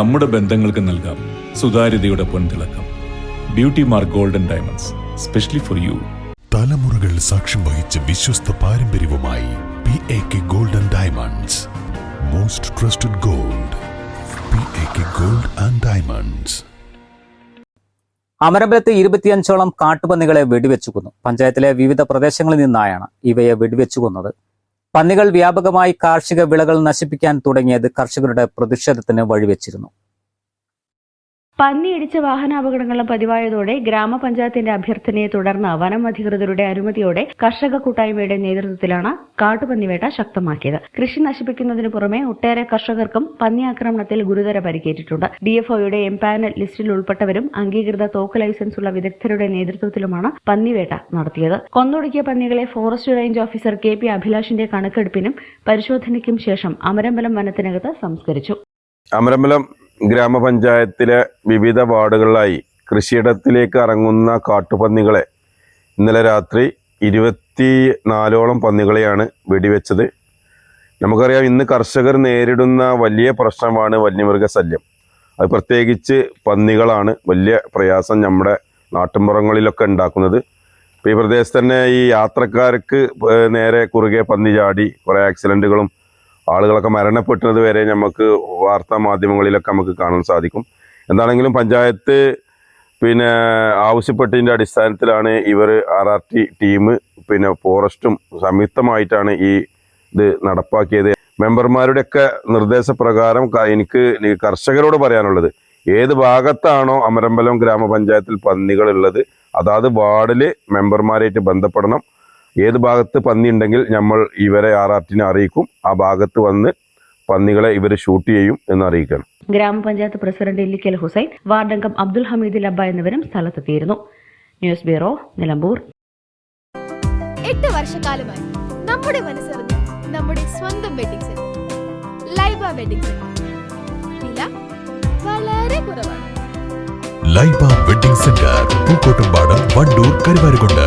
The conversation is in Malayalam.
നമ്മുടെ ബന്ധങ്ങൾക്ക് നൽകാം സുതാര്യതയുടെ പൊൻതിളക്കം. Beauty mark golden diamonds specially for you തലമുറകൾ സാക്ഷ്യം വഹിച്ച വിശ്വസ്ത പാരമ്പര്യവുമായി P A K golden diamonds most trusted gold P A K gold and diamonds അമരമ്പലത്ത് ഇരുപത്തിയഞ്ചോളം കാട്ടുപന്നികളെ വെടിവെച്ചു കൊന്നു. പഞ്ചായത്തിലെ വിവിധ പ്രദേശങ്ങളിൽ നിന്നായാണ് ഇവയെ വെടിവെച്ചു കൊന്നത്. പന്നികൾ വ്യാപകമായി കാർഷിക വിളകൾ നശിപ്പിക്കാൻ തുടങ്ങിയത് കർഷകരുടെ പ്രതിഷേധത്തിന് വഴിവെച്ചിരുന്നു. പന്നിയിടിച്ച വാഹനാപകടങ്ങളും പതിവായതോടെ ഗ്രാമപഞ്ചായത്തിന്റെ അഭ്യർത്ഥനയെ തുടർന്ന് വനം അധികൃതരുടെ അനുമതിയോടെ കർഷക കൂട്ടായ്മയുടെ നേതൃത്വത്തിലാണ് കാട്ടുപന്നിവേട്ട ശക്തമാക്കിയത്. കൃഷി നശിപ്പിക്കുന്നതിന് പുറമെ ഒട്ടേറെ കർഷകർക്കും പന്നി ആക്രമണത്തിൽ ഗുരുതര പരിക്കേറ്റിട്ടുണ്ട്. ഡിഎഫ്ഒയുടെ എംപാനൽ ലിസ്റ്റിൽ ഉൾപ്പെട്ടവരും അംഗീകൃത തോക്ക് ലൈസൻസ് ഉള്ള വിദഗ്ധരുടെ നേതൃത്വത്തിലുമാണ് പന്നിവേട്ട നടത്തിയത്. കൊന്നൊടുക്കിയ പന്നികളെ forest range officer K P അഭിലാഷിന്റെ കണക്കെടുപ്പിനും പരിശോധനയ്ക്കും ശേഷം അമരമ്പലം വനത്തിനകത്ത് സംസ്കരിച്ചു. അമരമ്പലം ഗ്രാമപഞ്ചായത്തിലെ വിവിധ വാർഡുകളിലായി കൃഷിയിടത്തിലേക്ക് ഇറങ്ങുന്ന കാട്ടുപന്നികളെ ഇന്നലെ രാത്രി ഇരുപത്തി നാലോളം പന്നികളെയാണ് വെടിവെച്ചത്. നമുക്കറിയാം ഇന്ന് കർഷകർ നേരിടുന്ന വലിയ പ്രശ്നമാണ് വന്യമൃഗശല്യം. അത് പ്രത്യേകിച്ച് പന്നികളാണ് വലിയ പ്രയാസം നമ്മുടെ നാട്ടിൻപുറങ്ങളിലൊക്കെ ഉണ്ടാക്കുന്നത്. ഇപ്പോൾ ഈ പ്രദേശത്ത് തന്നെ ഈ യാത്രക്കാർക്ക് നേരെ കുറുകെ പന്നി ചാടി കുറേ ആക്സിഡന്റുകളും ആളുകളൊക്കെ മരണപ്പെടുന്നത് വരെ നമുക്ക് വാർത്താ മാധ്യമങ്ങളിലൊക്കെ നമുക്ക് കാണാൻ സാധിക്കും. എന്താണെങ്കിലും പഞ്ചായത്ത് പിന്നെ ആവശ്യപ്പെട്ടതിന്റെ അടിസ്ഥാനത്തിലാണ് ഇവർ ആർ ആർ ടി ടീം പിന്നെ ഫോറസ്റ്റും സംയുക്തമായിട്ടാണ് ഈ ഇത് നടപ്പാക്കിയത്. മെമ്പർമാരുടെയൊക്കെ നിർദ്ദേശപ്രകാരം എനിക്ക് കർഷകരോട് പറയാനുള്ളത് ഏത് ഭാഗത്താണോ അമരമ്പലം ഗ്രാമപഞ്ചായത്തിൽ പന്നികളുള്ളത് അതാത് വാർഡിൽ മെമ്പർമാരായിട്ട് ബന്ധപ്പെടണം. ഏത് ഭാഗത്ത് പന്നി ഉണ്ടെങ്കിൽ നമ്മൾ ഇവരെ ആർ അറിയിക്കും. ആ ഭാഗത്ത് വന്ന് പന്നികളെ ഇവർ ഷൂട്ട് ചെയ്യും എന്ന് അറിയിക്കണം. ഗ്രാമപഞ്ചായത്ത് പ്രസിഡന്റ് ഇല്ലിക്കൽ ഹുസൈൻ വാർഡംഗം അബ്ദുൽ ഹമീദ് ലബ്ബ എന്നിവരും സ്ഥലത്തെത്തിയിരുന്നു. News bureau Nilambur. എട്ട് വർഷക്കാലമായി നമ്മുടെ മനസ്സറിഞ്ഞ് നമ്മുടെ സ്വന്തം wedding centre Laiba wedding centre വില വളരെ കുറവാണ്. Laiba wedding centre Pookkottumpadam Wandoor Karuvarakundu.